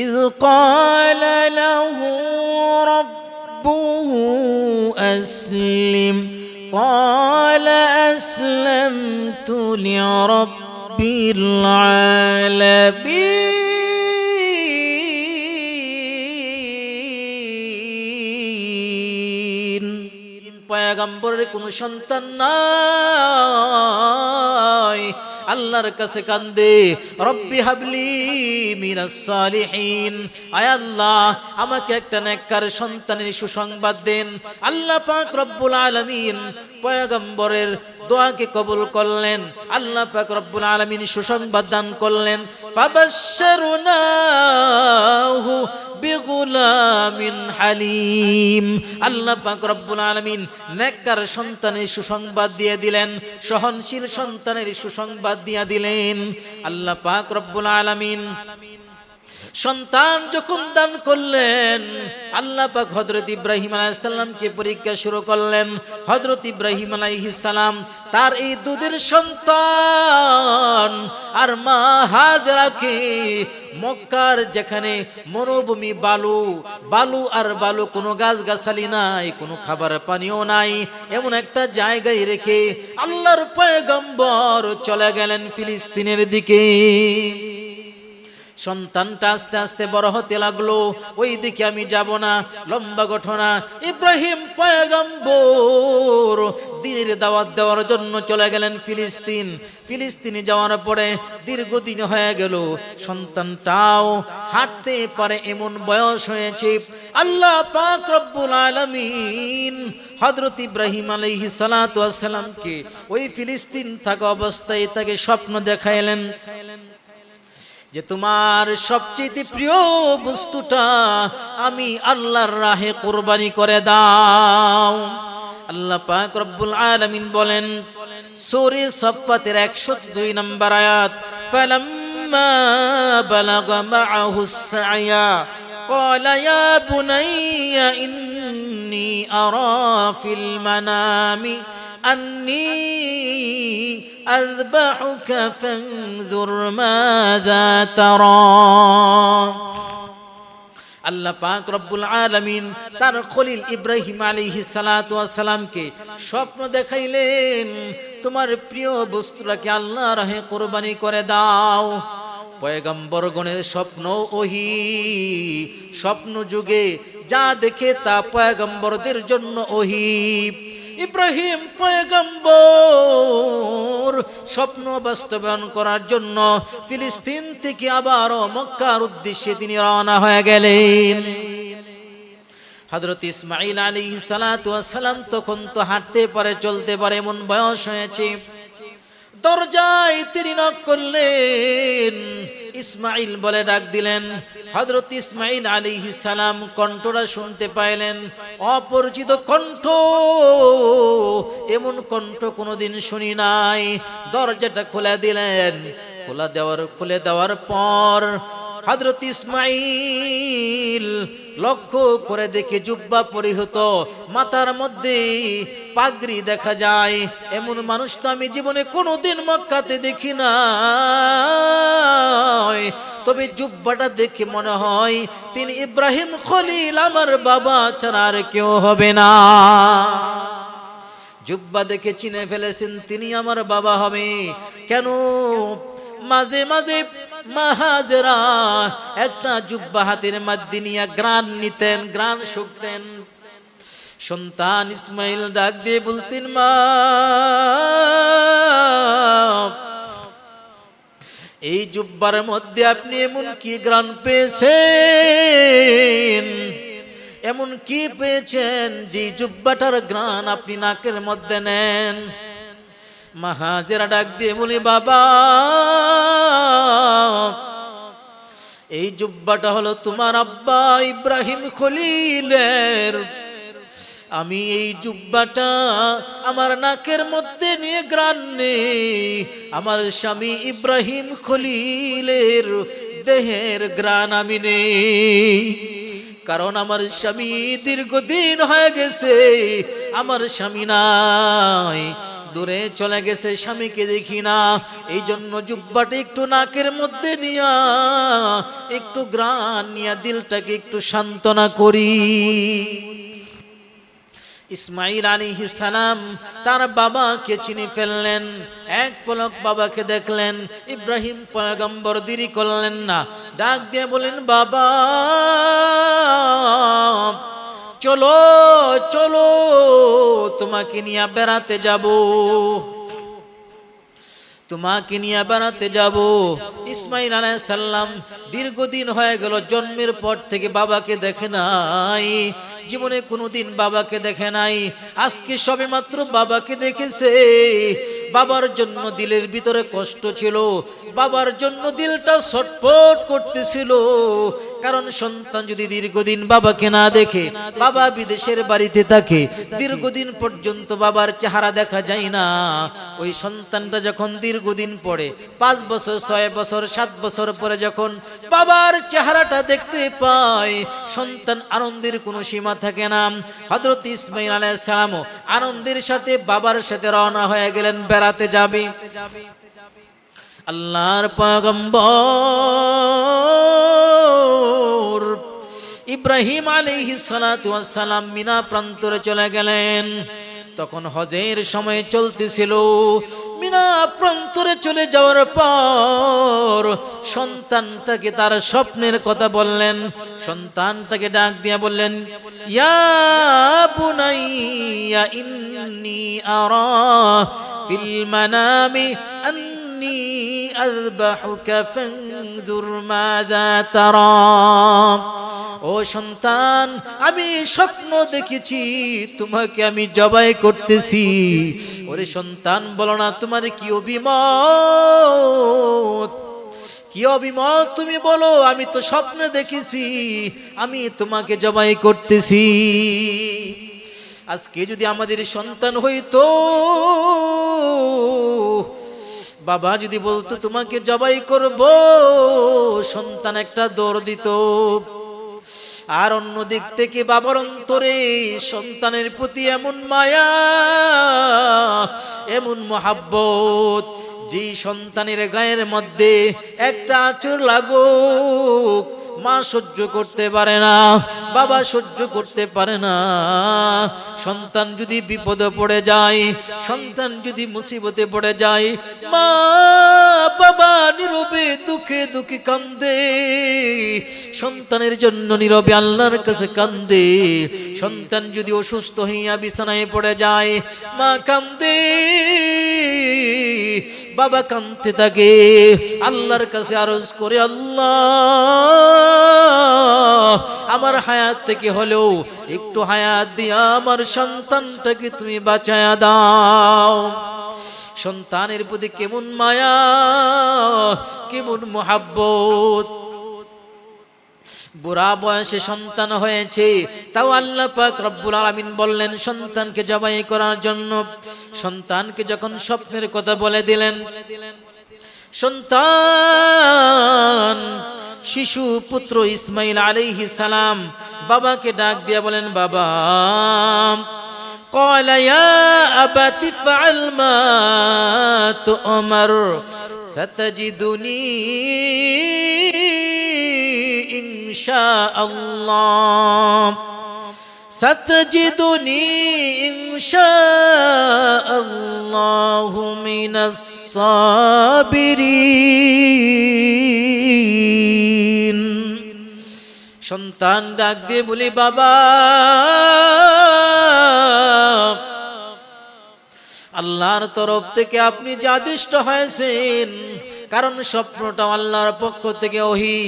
إذ قال له ربه أسلم قال أسلمت لرب العالمين পয়গম্বরের কোন সন্তান নাই আল্লাহর কাছে কান্দে, রব্বি হাবলি মিনাস সালিহিন। আয় আল্লাহ, আমাকে একটা নেককার সন্তানের সুসংবাদ দেন। আল্লাহ পাক রব্বুল আলামিন পয়গম্বরের দোয়াকে কবুল করলেন। আল্লাহ পাক রব্বুল আলামিন সুসংবাদ দান করলেন। ফাবাশশারনাহু বিগুলামিন হালিম। আল্লাহ পাক রব্বুল আলামিন নেককার সন্তানের সুসংবাদ দিয়ে দিলেন, সহনশীল সন্তানের সুসংবাদ দিয়ে দিলেন। আল্লাহ পাক রব্বুল আলামিন সন্তান যখন দান করলেন, আল্লাহ পাক হযরত ইব্রাহিম আলাইহিস সালামকে পরীক্ষা শুরু করলেন। হযরত ইব্রাহিম আলাইহিস সালাম তার এই দুধের সন্তান আর মা হাজরাকে মক্কার যেখানে মরুভূমি বালু বালু আর বালু কোনো গাছ গাছালি নাই, কোনো খাবার পানিও নাই, এমন একটা জায়গায় রেখে আল্লাহর পয়গম্বর চলে গেলেন ফিলিস্তিনের দিকে। সন্তানটা আস্তে আস্তে বড় হতে লাগল। ওই দিকে আমি যাব না। লম্বা ঘটনা। ইব্রাহিম পয়গম্বর দিনের দাওয়াত দেওয়ার জন্য চলে গেলেন ফিলিস্তিন। ফিলিস্তিনে যাওয়ার পরে দীর্ঘদিন হয়ে গেল। সন্তানটাও হাঁটতে পারে এমন বয়স হয়েছে। আল্লাহ পাক রব্বুল আলামিন হযরত ইব্রাহিম আলাইহিস সালাতু ওয়াস সালামকে ওই ফিলিস্তিন থাকা অবস্থায় তাকে স্বপ্ন দেখাইলেন। যে তোমার সবচেয়ে প্রিয় বস্তুটা আমি আল্লাহর রাহে কোরবানি করে দাও আল্লাহ পাক রব্বুল আলামিন বলেন সূরা সাফফাতের 102 নম্বর আয়াত ফালাম্মা বালাগা মাআহু সায়া قال يا بني إني أرى في المنام أني أذبحك فانظر ماذا ترى আল্লাহ পাক রব্বুল আলামিন তার খলিল ইব্রাহিম আলাইহিস সালাতু ওয়াস সালামকে স্বপ্ন দেখাইলেন তোমার প্রিয় বস্তুটাকে আল্লাহ রাহে কুরবানি করে দাও পয়গম্বরগণের স্বপ্ন ওহি স্বপ্ন যুগে যা দেখে তা পয়গম্বরদের জন্য ওহি ইব্রাহিম পয়গম্বর স্বপ্ন বাস্তবায়ন করার জন্য ফিলিস্তিন থেকে আবারও মক্কার উদ্দেশ্যে তিনি রওনা হয়ে গেলেন। হজরত ইসমাইল আলী সালাম তখন তো হাঁটতে পারে, চলতে পারে, এমন বয়স হয়েছে। দরজায় তিনি নক করলেন। ইসমাইল বলে ডাক দিলেন। হজরত ইসমাইল আলী সালাম কণ্ঠটা শুনতে পাইলেন। অপরিচিত কণ্ঠ, এমন কণ্ঠ কোনোদিন শুনি নাই। দরজাটা খুলে দিলেন। খোলা দেওয়ার খুলে দেওয়ার পর হজরত ইসমাইল লক্ষ্য করে দেখে জুব্বা পরিহত, মাথার মধ্যে পাগড়ি দেখা যায়। এমন মানুষ তো আমি জীবনে কোনোদিন মক্কাতে দেখি না তবে জুব্বাটা দেখে মনে হয়, তিনি ইব্রাহিম খলিল আমার বাবা ছাড়া আর কেউ হবে না। জুব্বা দেখে চিনে ফেলেছেন, তিনি আমার বাবা হবে। কেন মাঝে মাঝে মাহাজেরা একটা জুব্বা হাতের মধ্যে নিয়ে গ্রান নিতেন গ্রান শুকতেন। সন্তান ইসমাইল ডাক দিয়ে বলতেন, মা, এই জুব্বার মধ্যে আপনি এমন কি গ্রান পেয়েছেন? এমন কি পেয়েছেন যে জুব্বাটার গ্রান আপনি নাকের মধ্যে নেন? মাহাজেরা ডাক দিয়ে বলি, বাবা, এই জুব্বাটা হলো তোমার আব্বা ইব্রাহিম খলিলের। আমি এই জুব্বাটা আমার নাকের মধ্যে নিয়ে গ্রান নেই। আমার স্বামী ইব্রাহিম খলিলের দেহের গ্রান আমি নেই। কারণ আমার স্বামী দীর্ঘদিন হয়ে গেছে, আমার স্বামী নাই। দূরে চলে গেছে স্বামীকে দেখি না। এই জন্য জুব্বাটা একটু নাকের মধ্যে নিয়া, একটু গ্রান নিয়া দিলটাকে একটু সান্ত্বনা করি। ইসমাইল আলী সালাম তার বাবাকে চিনে ফেললেন, এক পলক বাবাকে দেখলেন, ইব্রাহিম পয়গম্বর দেরি করলেন না, ডাক দিয়ে বলেন বাবা চলো চলো, তোমাকে নিয়ে বেড়াতে যাব। তোমাকে নিয়ে বেড়াতে যাব। ইসমাইল সাল্লাম দীর্ঘদিন হয়ে গেল, জন্মের পর থেকে বাবাকে দেখে নাই। জীবনে কোনোদিন বাবাকে দেখে নাই। আজকে সবে মাত্র বাবাকে দেখেছে। বাবার জন্য দিলের ভিতরে কষ্ট ছিল, বাবার জন্য দিলটা ছটফট করতেছিল। কারণ সন্তান যদি দীর্ঘদিন বাবাকে না দেখে, বাবা বিদেশের বাড়িতে থাকে, দীর্ঘদিন পর্যন্ত বাবার চেহারা দেখা যায় না। ওই সন্তানটা যখন দীর্ঘদিন পরে পাঁচ বছর, ছয় বছর, সাত বছর পরে যখন বাবার চেহারাটা দেখতে পায়, সন্তান আনন্দের কোনো সীমা থাকে না। হজরত ইসমাইল আলাইহিস সালামও আনন্দের সাথে বাবার সাথে রওনা হয়ে গেলেন বেড়াতে যাবে। আল্লাহর ইব্রাহিম আলী সালাম মিনা প্রান্তরে চলে গেলেন। তখন হজের সময় চলতেছিল। মিনা প্রান্তরে চলে যাওয়ার পর সন্তানটাকে তার স্বপ্নের কথা বললেন। সন্তানটাকে ডাক দিয়া বললেন, ইয়া ইন্নি আরা ফিল মানামি আন্নি আযবাহুকা ফানজুর মাযা তারা ও সন্তান, আমি স্বপ্ন দেখেছি, তোমাকে আমি জবাই করতেছি। ওরে সন্তান, বলো না, তোমার কি অভিমত? কি অভিমত তুমি বলো, আমি তো স্বপ্নে দেখেছি, আমি তোমাকে জবাই করতেছি। আজকে যদি আমাদের সন্তান হইতো বাবা যদি বলতো, তোমাকে জবাই করব। সন্তান একটা দৌড় দিত। আর অন্য দিক থেকে বাবার অন্তরে সন্তানের প্রতি এমন মায়া, এমন মহাব্বত যে সন্তানের গায়ের মধ্যে একটা আচর লাগুক মা সহ্য করতে পারে না, বাবা সহ্য করতে পারে না। সন্তান যদি বিপদে পড়ে যায়, সন্তান যদি মুসিবতে পড়ে যায়, মা, বাবা নীরবে দুঃখে দুঃখে কান্দে। সন্তানের জন্য নীরবে আল্লাহর কাছে কান্দে। সন্তান যদি অসুস্থ হইয়া বিছানায় পড়ে যায়, মা কান্দে। বাবা কান্দতে থাকে। আল্লাহর কাছে আরজ করে, আল্লাহ, আমার হায়াত থেকে হলেও একটু হায়াত দিয়া আমার সন্তানটাকে তুমি বাঁচায়া দাও। সন্তানের প্রতি কেমন মায়া, কেমন মোহাব্বত বুড়া বয়সে সন্তান হয়েছে তাও আল্লাহ পাক রব্বুল আলামিন বললেন সন্তানকে জবাই করার জন্য সন্তানকে যখন স্বপ্নের কথা বলে দিলেন সন্তান শিশু পুত্র ইসমাইল আলাইহি সালাম বাবাকে ডাক দিয়া বলেন বাবা قال يا أبت افعل ما تؤمر ستجدني إن شاء الله ستجدني إن شاء الله من الصابرين সন্তান ডাক দিয়ে বলি বাবা আল্লাহর তরফ থেকে আপনি যে আদিষ্ট হয়েছেন কারণ স্বপ্নটা আল্লাহর পক্ষ থেকে ওহি।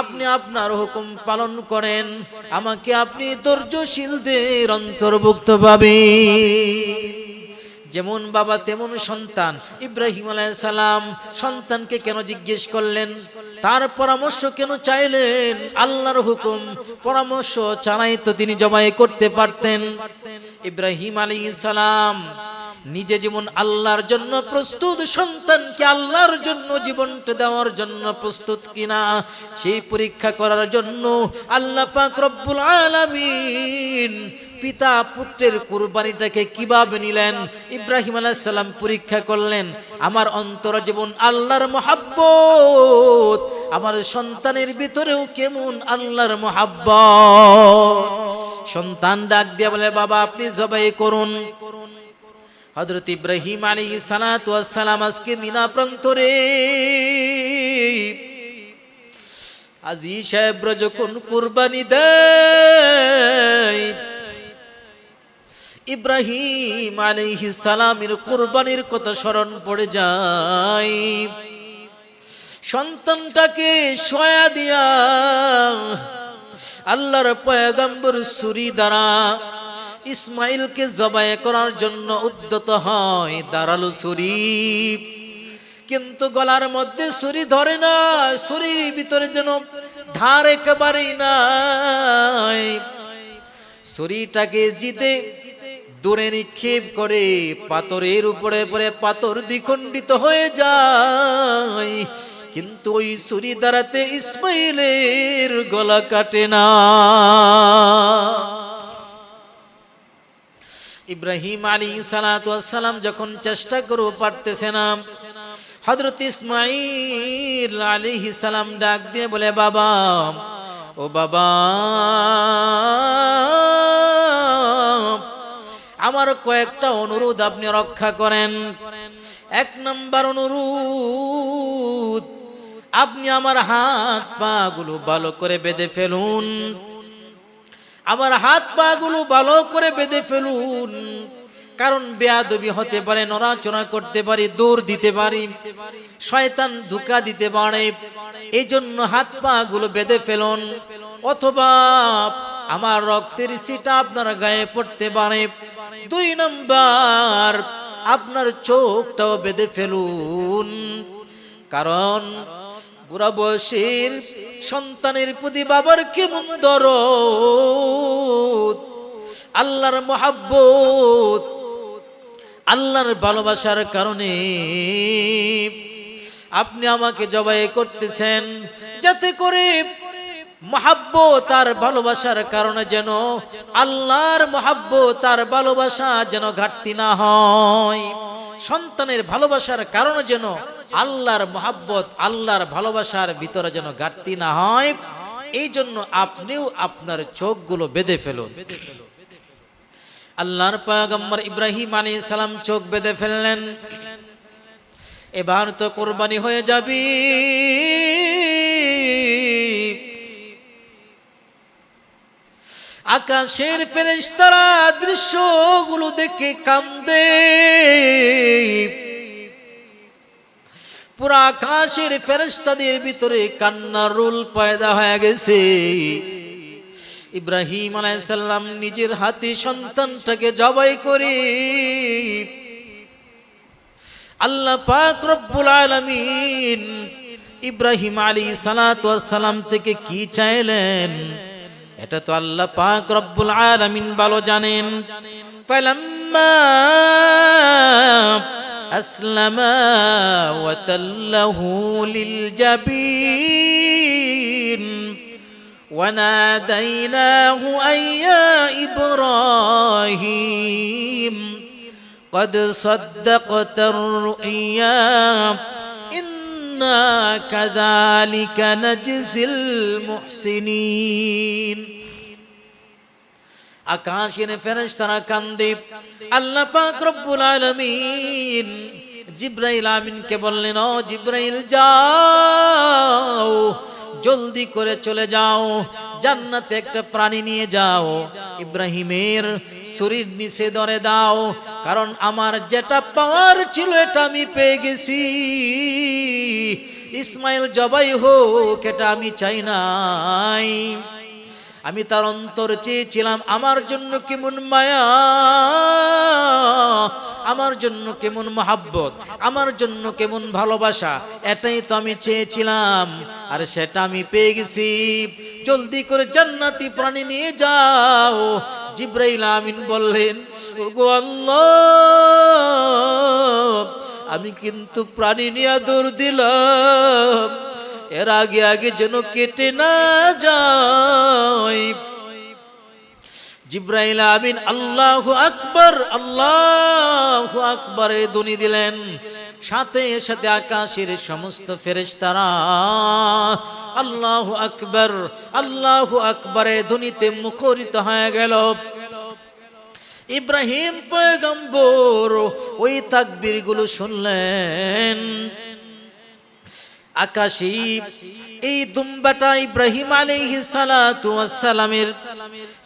আপনি আপনার হুকুম পালন করেন, আমাকে আপনি ধৈর্যশীলদের অন্তর্ভুক্ত পাবে যেমন বাবা, তেমন সন্তান। ইব্রাহিম সালাম সন্তানকে কেন জিজ্ঞেস করলেন? তার পরামর্শ কেন চাইলেন? আল্লাহর হুকুম, পরামর্শ ছাড়াই তো তিনি জবাই করতে পারতেন। ইব্রাহিম আলী সালাম নিজে জীবন আল্লাহর জন্য প্রস্তুত, সন্তানকে আল্লাহর জন্য জীবনটা দেওয়ার জন্য প্রস্তুত কিনা, সেই পরীক্ষা করার জন্য আল্লাহ পাক রব্বুল আলামিন পিতা পুত্রের কুরবানিটাকে কীভাবে নিলেন, ইব্রাহিম আলাইসাল্লাম পরীক্ষা করলেন, আমার অন্তর জীবন আল্লাহর মহাব্বত, আমার সন্তানের ভিতরেও কেমন আল্লাহর মহাব্বত? সন্তান ডাক দিয়ে বলে, বাবা আপনি জবাই করুন। হজরত ইব্রাহিম আলী সালাম আজকে মিনা প্রান্তরে। আজি সাহেব যখন কুরবানি দেয়, ইব্রাহিম আলাইহি সালামের কুরবানির কথা স্মরণ পড়ে যায়। সন্তানটাকে সয়া দিয়া আল্লাহর পয়গম্বর সুরি দ্বারা ইসমাইলকে জবাই করার জন্য উদ্যত হয় দাঁড়াল সুরি কিন্তু গলার মধ্যে ছুরি ধরে না, ছুরির ভিতরে যেন ধার একেবারেই নাই। ছুরিটাকে জিতে দূরে নিক্ষেপ করে পাথরের উপরে পরে পাথর দ্বিখণ্ডিত হয়ে যায়। কিন্তু ওই ছুরি দ্বারাতে ইসমাইলের গলা কাটে না। ইব্রাহিম আলী সালাম যখন চেষ্টা করেও পারতেছে না হজরত ইসমাইল আলী সালাম ডাক দিয়ে বলে, বাবা, ও বাবা, আমার কয়েকটা অনুরোধ আপনি রক্ষা করেন। এক নম্বর অনুরোধ, আপনি আমার হাত পা গুলো ভালো করে বেঁধে ফেলুন। আমার হাত পা গুলো ভালো করে বেঁধে ফেলুন। কারণ বেয়াদবি হতে পারে, নড়াচড়া করতে পারি, দৌড় দিতে পারি, শয়তান ধোকা দিতে পারে। এই জন্য হাত পা গুলো বেঁধে ফেলুন। অথবা আমার রক্তের সিটা আপনার গায়ে পড়তে পারে। দুই নম্বর, আপনার চোখটাও বেঁধে ফেলুন। কারণ বুড়া বয়সের সন্তানের প্রতি বাবার কেমন দরদ? আল্লাহর মহাব্বত, আল্লাহর ভালোবাসার কারণে। আপনি আমাকে জবাই করতেছেন যাতে করে মহাব্বত আর ভালোবাসার কারণে যেন আল্লাহর মহাব্বত আর ভালোবাসা যেন ঘাটতি না হয়। সন্তানের ভালোবাসার কারণে যেন আল্লাহর মহাব্বত, আল্লাহর ভালোবাসার ভিতরে যেন ঘাটতি না হয় এই জন্য আপনিও আপনার চোখগুলো বেঁধে ফেলুন। আল্লাহর পয়গম্বর ইব্রাহিম আলী সালাম চোখ বেঁধে ফেললেন। এবার তো কোরবানি হয়ে যাবি। আকাশের ফেরেশতারা দৃশ্যগুলো দেখে কান্দে। পুরা আকাশের ফেরেশতাদের ভিতরে কান্নার রোল পয়দা হয়ে গেছে। ইব্রাহিম আলাইসাল্লাম নিজের হাতে সন্তানটাকে জবাই করে আল্লাহ পাক রব্বুল আলামিন ইব্রাহিম আলী সালাম থেকে কি চাইলেন? এটা তো আল্লাহ পাক রব্বুল আলামিন ভালো জানেন ফালাম্মা আসলামা ওয়া তাল্লাহু লিল জাবিন وناديناه أن يا إبراهيم قد صدقت الرؤيا ইন্না আকাশের কান্দে। আল্লাহ পাক রব্বুল আলামিন জিব্রাইল আমিনকে বললেন, ও জিব্রাইল, যাও, জলদি করে চলে যাও, জান্নাতে একটা প্রাণী নিয়ে যাও, ইব্রাহিমের শরীর নিচে ধরে দাও, কারণ আমার যেটা পাওয়ার ছিল এটা আমি পেয়ে গেছি। ইসমাইল জবাই হোক, এটা আমি চাই নাই। আমি তার অন্তর চেয়েছিলাম, আমার জন্য কেমন মায়া? আমার জন্য কেমন মহাব্বত? আমার জন্য কেমন ভালোবাসা? এটাই তো আমি চেয়েছিলাম, আর সেটা আমি পেয়ে গেছি। জলদি করে জান্নাতি প্রাণী নিয়ে যাও, জিব্রাইল আমিন বললেন, ওগো আল্লাহ আমি কিন্তু প্রাণী নিয়ে দৌড় দিলাম। এর আগে আগে যেন কেটে না যায়। জিব্রাইল আমিন, আল্লাহু আকবার, আল্লাহু আকবরের ধ্বনি দিলেন। সাথে সাথে আকাশের সমস্ত ফেরেশতারা, আল্লাহ আকবর, আল্লাহ আকবরের ধ্বনিতে মুখরিত হয়ে গেল। ইব্রাহিম পয়গম্বর ওই তাকবীরগুলো শুনলেন। আকাশী, এই দুম্বাটা ইব্রাহিম আলাইহি সালাতু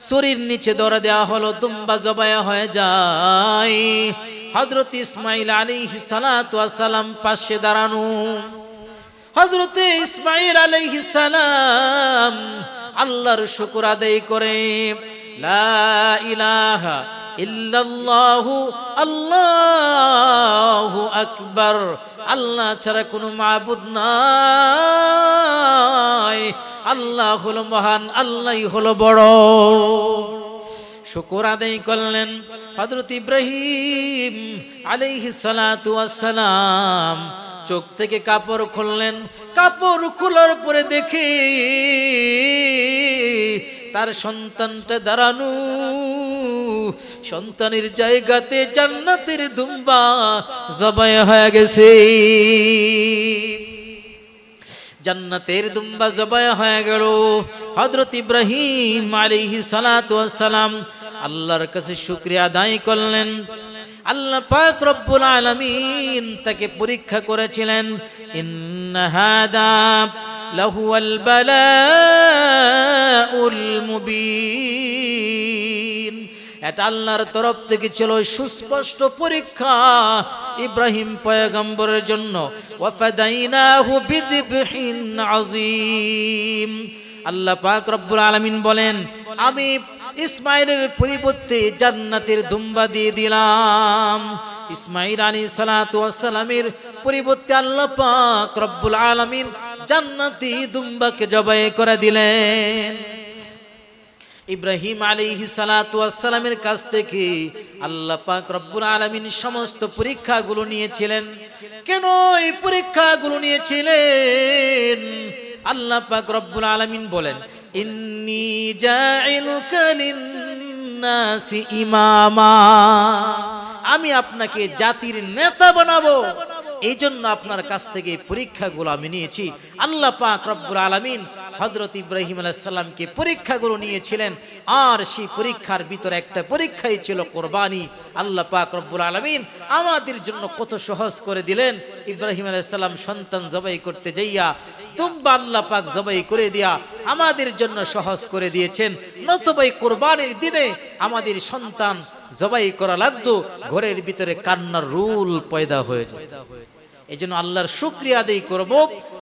শরীর নিচে ধরে দেওয়া হলো, দুম্বা জবায়া হয়ে যায়। হযরত ইসমাইল আলাইহি সালাতু পাশে দাঁড়ানো। হযরত ইসমাইল আলাইহি সালাম আল্লাহর শুকর আদায় করে, লা ইলাহা ইল্লাল্লাহু আল্লাহু আকবার। আল্লাহ ছাড়া কোনো মাবুদ নাই। আল্লাহ হলো মহান, আল্লাহই হলো বড়। শুকুর আদায় করলেন হযরত ইব্রাহিম আলাইহিস সালাতু ওয়াসসালাম। চোখ থেকে কাপড় খুললেন। কাপড় খোলার পরে দেখে তার সন্তানটা দাঁড়ানো সন্তানের জায়গাতে জান্নাতের দুম্বা জবাই হয়ে গেছে। জান্নাতের দুম্বা জবাই হয়ে গেল। হযরত ইব্রাহিম সালাতু সালাম আল্লাহর কাছে শুকরিয়া আদায় করলেন। আল্লাহ পাক রব্বুল আলামিন তাকে পরীক্ষা করেছিলেন, ইন্না হাদা লাহুয়াল বালাউল মুবিন। এটা আল্লাহর তরফ থেকে ছিল সুস্পষ্ট পরীক্ষা ইব্রাহিম পয়গম্বরের জন্য। আল্লাহ পাক রব্বুল আলামিন বলেন, আমি ইসমাইলের পরিবর্তে জান্নাতের দুম্বা দিয়ে দিলাম। ইসমাইল আলী সালামের পরিবর্তে আল্লাহ পাক রব্বুল আলামিন জান্নাতি দুম্বাকে জবাই করে দিলেন। ইব্রাহিম আলাইহি সালামের কাছ থেকে আল্লাহ পাক রব্বুল আলামিন সমস্ত পরীক্ষাগুলো নিয়েছিলেন। কেন এই পরীক্ষাগুলো নিয়েছিলেন? আল্লাহ পাক রব্বুল আলামিন বলেন, ইন্নি ইমামা। আমি আপনাকে জাতির নেতা বানাবো। এই জন্য আপনার কাছ থেকে পরীক্ষাগুলো আমি নিয়েছি। আল্লাহ পাক রব্বুল আলামিন হজরত ইব্রাহিম আলাইসাল্লামকে পরীক্ষাগুলো নিয়েছিলেন। আর সেই পরীক্ষার ভিতরে একটা পরীক্ষাই ছিল কোরবানি। আল্লাহ পাক রব্বুল আলমিন আমাদের জন্য কত সহজ করে দিলেন। ইব্রাহিম আলাইসাল্লাম সন্তান জবাই করতে যাইয়া, তুম্বা আল্লাহ পাক জবাই করে দিয়া আমাদের জন্য সহজ করে দিয়েছেন। নতবাই কোরবানির দিনে আমাদের সন্তান জবাই করা লাগতো, ঘরের ভিতরে কান্নার রুল পয়দা হয়ে যায়। এই জন্য আল্লাহর শুক্রিয়া আদায় করব।